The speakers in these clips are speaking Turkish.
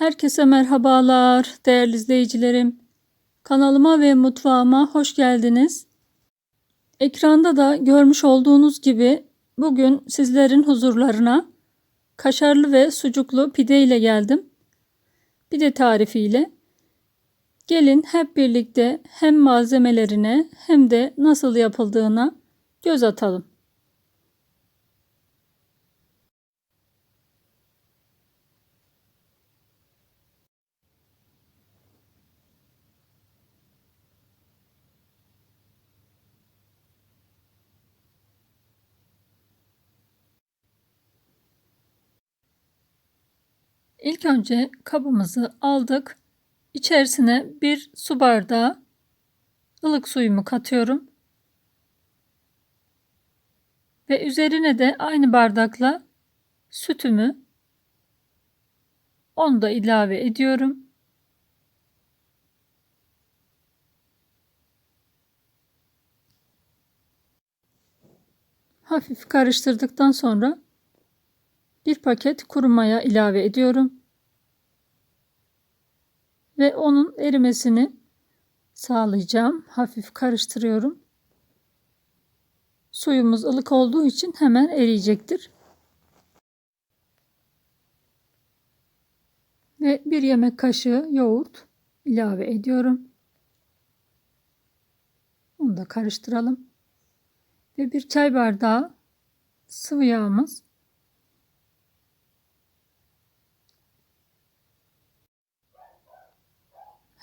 Herkese merhabalar değerli izleyicilerim. Kanalıma ve mutfağıma hoş geldiniz. Ekranda da görmüş olduğunuz gibi bugün sizlerin huzurlarına kaşarlı ve sucuklu pide ile geldim. Pide tarifiyle. Gelin hep birlikte hem malzemelerine hem de nasıl yapıldığına göz atalım. İlk önce kabımızı aldık. İçerisine bir su bardağı ılık suyumu katıyorum. Ve üzerine de aynı bardakla sütümü onu da ilave ediyorum. Hafif karıştırdıktan sonra bir paket kuru maya ilave ediyorum. Ve onun erimesini sağlayacağım. Hafif karıştırıyorum. Suyumuz ılık olduğu için hemen eriyecektir. Ve bir yemek kaşığı yoğurt ilave ediyorum. Onu da karıştıralım. Ve bir çay bardağı sıvı yağımız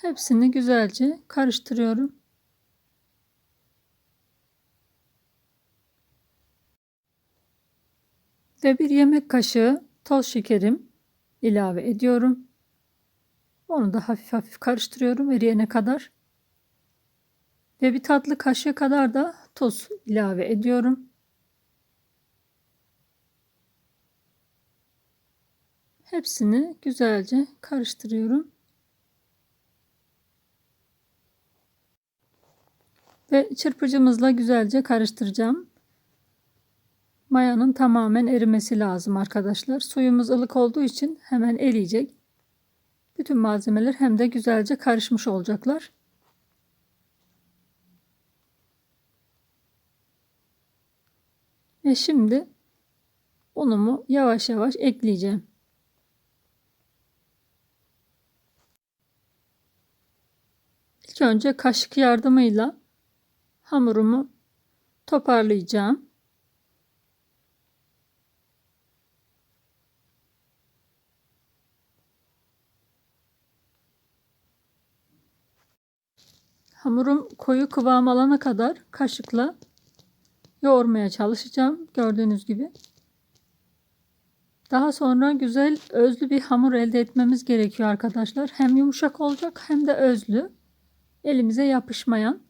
Hepsini güzelce karıştırıyorum. Ve bir yemek kaşığı toz şekerim ilave ediyorum. Onu da hafif hafif karıştırıyorum eriyene kadar. Ve bir tatlı kaşığı kadar da tuz ilave ediyorum. Hepsini güzelce karıştırıyorum. Ve çırpıcımızla güzelce karıştıracağım. Mayanın tamamen erimesi lazım arkadaşlar. Suyumuz ılık olduğu için hemen eriyecek. Bütün malzemeler hem de güzelce karışmış olacaklar. Ve şimdi unumu yavaş yavaş ekleyeceğim. İlk önce kaşık yardımıyla hamurumu toparlayacağım. Hamurum koyu kıvam alana kadar kaşıkla yoğurmaya çalışacağım. Gördüğünüz gibi. Daha sonra güzel özlü bir hamur elde etmemiz gerekiyor arkadaşlar. Hem yumuşak olacak hem de özlü. Elimize yapışmayan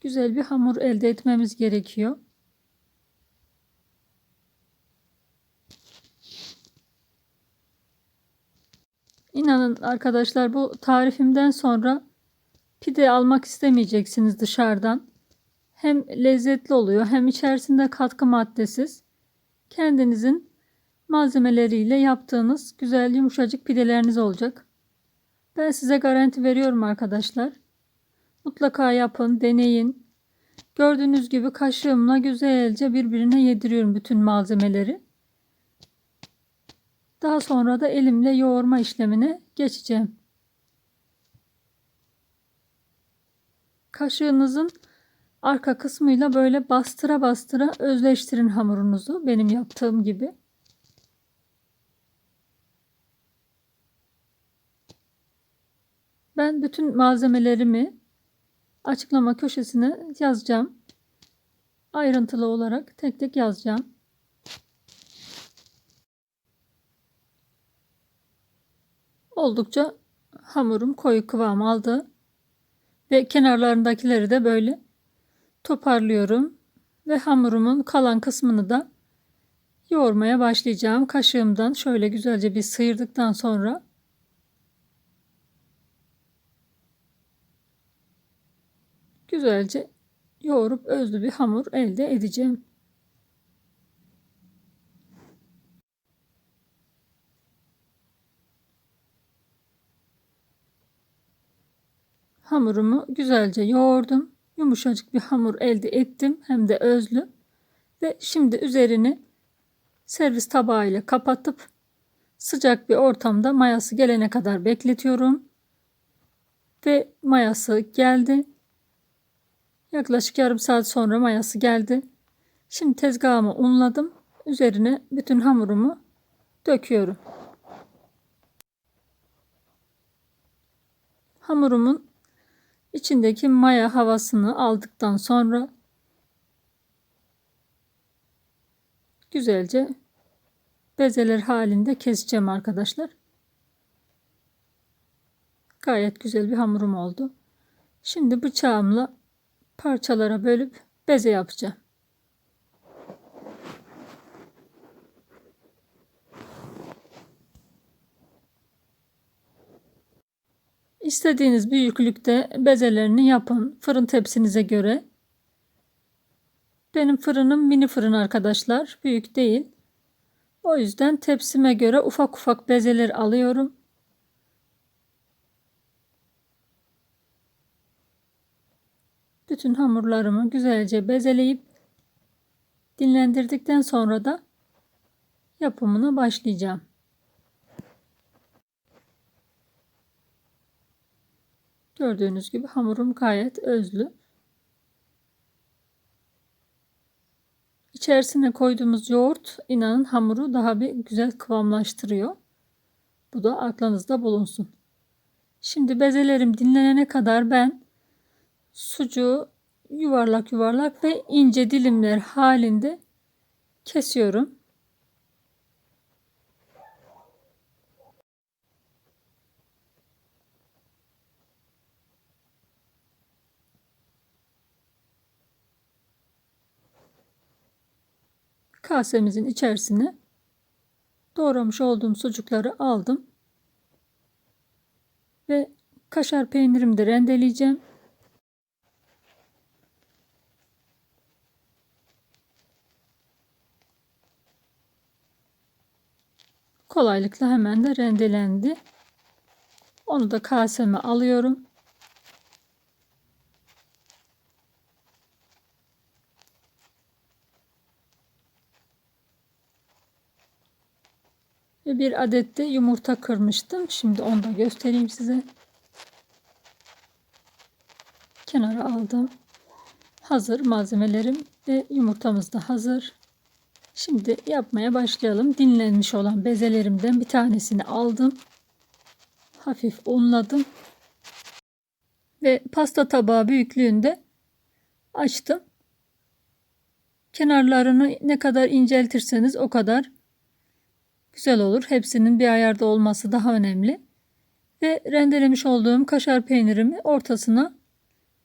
güzel bir hamur elde etmemiz gerekiyor. İnanın arkadaşlar bu tarifimden sonra pide almak istemeyeceksiniz dışarıdan. Hem lezzetli oluyor hem içerisinde katkı maddesiz. Kendinizin malzemeleriyle yaptığınız güzel yumuşacık pideleriniz olacak. Ben size garanti veriyorum arkadaşlar. Mutlaka yapın, deneyin. Gördüğünüz gibi kaşığımla güzelce birbirine yediriyorum bütün malzemeleri. Daha sonra da elimle yoğurma işlemine geçeceğim. Kaşığınızın arka kısmıyla böyle bastıra bastıra özleştirin hamurunuzu benim yaptığım gibi. Ben bütün malzemelerimi açıklama köşesine yazacağım. Ayrıntılı olarak tek tek yazacağım. Oldukça hamurum koyu kıvam aldı. Ve kenarlarındakileri de böyle toparlıyorum. Ve hamurumun kalan kısmını da yoğurmaya başlayacağım. Kaşığımdan şöyle güzelce bir sıyırdıktan sonra güzelce yoğurup özlü bir hamur elde edeceğim. Hamurumu güzelce yoğurdum. Yumuşacık bir hamur elde ettim hem de özlü. Ve şimdi üzerini servis tabağı ile kapatıp sıcak bir ortamda mayası gelene kadar bekletiyorum. Ve mayası geldi. Yaklaşık yarım saat sonra mayası geldi. Şimdi tezgahımı unladım. Üzerine bütün hamurumu döküyorum. Hamurumun içindeki maya havasını aldıktan sonra güzelce bezeler halinde keseceğim arkadaşlar. Gayet güzel bir hamurum oldu. Şimdi bıçağımla parçalara bölüp beze yapacağım. İstediğiniz büyüklükte bezelerini yapın. Fırın tepsinize göre. Benim fırınım mini fırın arkadaşlar. Büyük değil. O yüzden tepsime göre ufak ufak bezeler alıyorum. Bütün hamurlarımı güzelce bezeleyip dinlendirdikten sonra da yapımına başlayacağım. Gördüğünüz gibi hamurum gayet özlü. İçerisine koyduğumuz yoğurt inanın hamuru daha bir güzel kıvamlaştırıyor. Bu da aklınızda bulunsun. Şimdi bezelerim dinlenene kadar ben sucuğu yuvarlak yuvarlak ve ince dilimler halinde kesiyorum. kasemizin içerisine doğramış olduğum sucukları aldım. Ve kaşar peynirimi de rendeleyeceğim. Kolaylıkla hemen de rendelendi. Onu da kaseme alıyorum. Ve bir adet de yumurta kırmıştım. Şimdi onu da göstereyim size. Kenara aldım. Hazır malzemelerim ve yumurtamız da hazır. Şimdi yapmaya başlayalım. Dinlenmiş olan bezelerimden bir tanesini aldım. Hafif unladım. Ve pasta tabağı büyüklüğünde açtım. Kenarlarını ne kadar inceltirseniz o kadar güzel olur. Hepsinin bir ayarda olması daha önemli. Ve rendelemiş olduğum kaşar peynirimi ortasına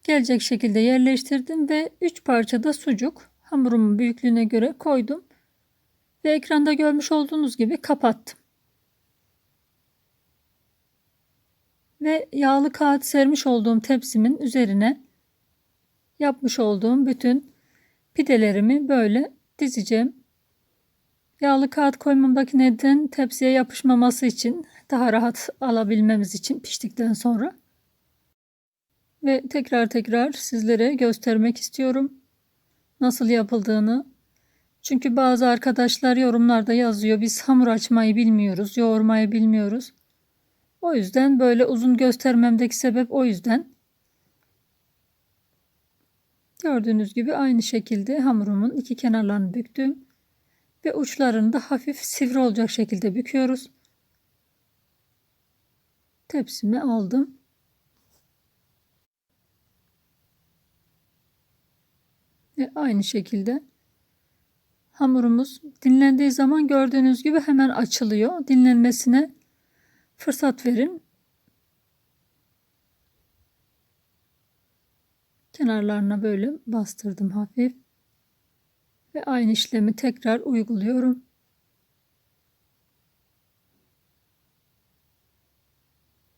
gelecek şekilde yerleştirdim ve 3 parça da sucuk hamurumun büyüklüğüne göre koydum. Ve ekranda görmüş olduğunuz gibi kapattım. Ve yağlı kağıt sermiş olduğum tepsimin üzerine yapmış olduğum bütün pidelerimi böyle dizeceğim. Yağlı kağıt koymamdaki neden tepsiye yapışmaması için daha rahat alabilmemiz için piştikten sonra. Ve tekrar tekrar sizlere göstermek istiyorum nasıl yapıldığını. Çünkü bazı arkadaşlar yorumlarda yazıyor biz hamur açmayı bilmiyoruz, yoğurmayı bilmiyoruz. O yüzden böyle uzun göstermemdeki sebep o yüzden. Gördüğünüz gibi aynı şekilde hamurumun iki kenarlarını büktüm ve uçlarını da hafif sivri olacak şekilde büküyoruz. Tepsimi aldım. Ve aynı şekilde hamurumuz dinlendiği zaman gördüğünüz gibi hemen açılıyor. Dinlenmesine fırsat verin. Kenarlarına böyle bastırdım hafif. Ve aynı işlemi tekrar uyguluyorum.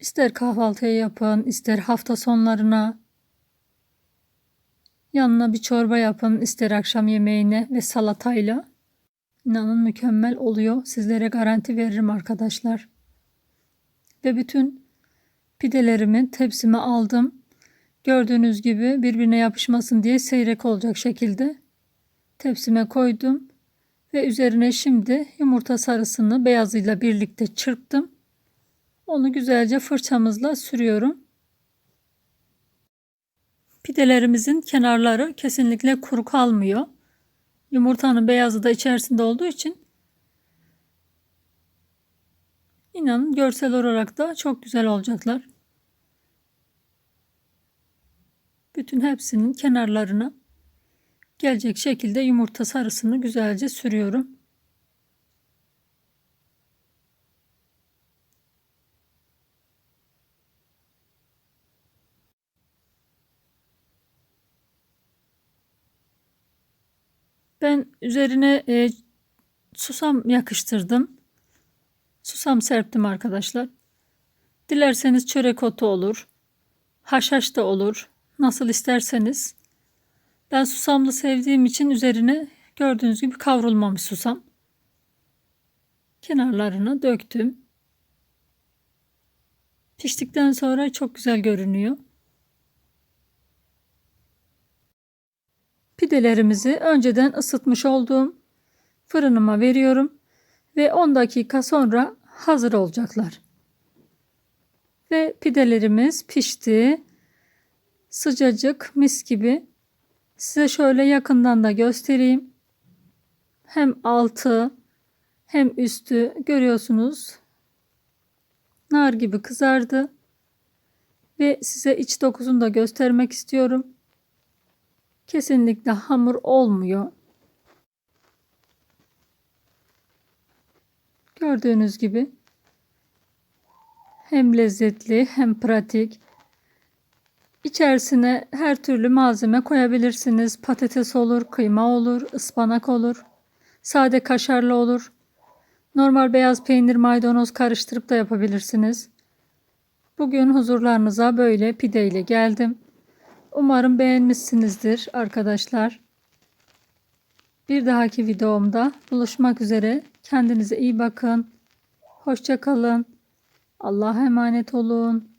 İster kahvaltıya yapın, ister hafta sonlarına. Yanına bir çorba yapın, ister akşam yemeğine ve salatayla. İnanın mükemmel oluyor. Sizlere garanti veririm arkadaşlar. Ve bütün pidelerimi tepsime aldım. Gördüğünüz gibi birbirine yapışmasın diye seyrek olacak şekilde tepsime koydum. Ve üzerine şimdi yumurta sarısını beyazıyla birlikte çırptım. Onu güzelce fırçamızla sürüyorum. Pidelerimizin kenarları kesinlikle kuru kalmıyor. Yumurtanın beyazı da içerisinde olduğu için inanın görsel olarak da çok güzel olacaklar. Bütün hepsinin kenarlarına gelecek şekilde yumurta sarısını güzelce sürüyorum. Ben üzerine e, susam yakıştırdım. Susam serptim arkadaşlar. Dilerseniz çörek otu olur. Haşhaş da olur. Nasıl isterseniz. Ben susamlı sevdiğim için üzerine gördüğünüz gibi kavrulmamış susam. Kenarlarına döktüm. Piştikten sonra çok güzel görünüyor. Pidelerimizi önceden ısıtmış olduğum fırınıma veriyorum ve 10 dakika sonra hazır olacaklar. Ve pidelerimiz pişti. Sıcacık mis gibi. Size şöyle yakından da göstereyim. Hem altı hem üstü görüyorsunuz. Nar gibi kızardı. Ve size iç dokusunu da göstermek istiyorum. Kesinlikle hamur olmuyor. Gördüğünüz gibi hem lezzetli hem pratik. İçerisine her türlü malzeme koyabilirsiniz. Patates olur, kıyma olur, ıspanak olur. Sade kaşarlı olur. Normal beyaz peynir, maydanoz karıştırıp da yapabilirsiniz. Bugün huzurlarınıza böyle pide ile geldim. Umarım beğenmişsinizdir arkadaşlar. Bir dahaki videomda buluşmak üzere. Kendinize iyi bakın. Hoşça kalın. Allah'a emanet olun.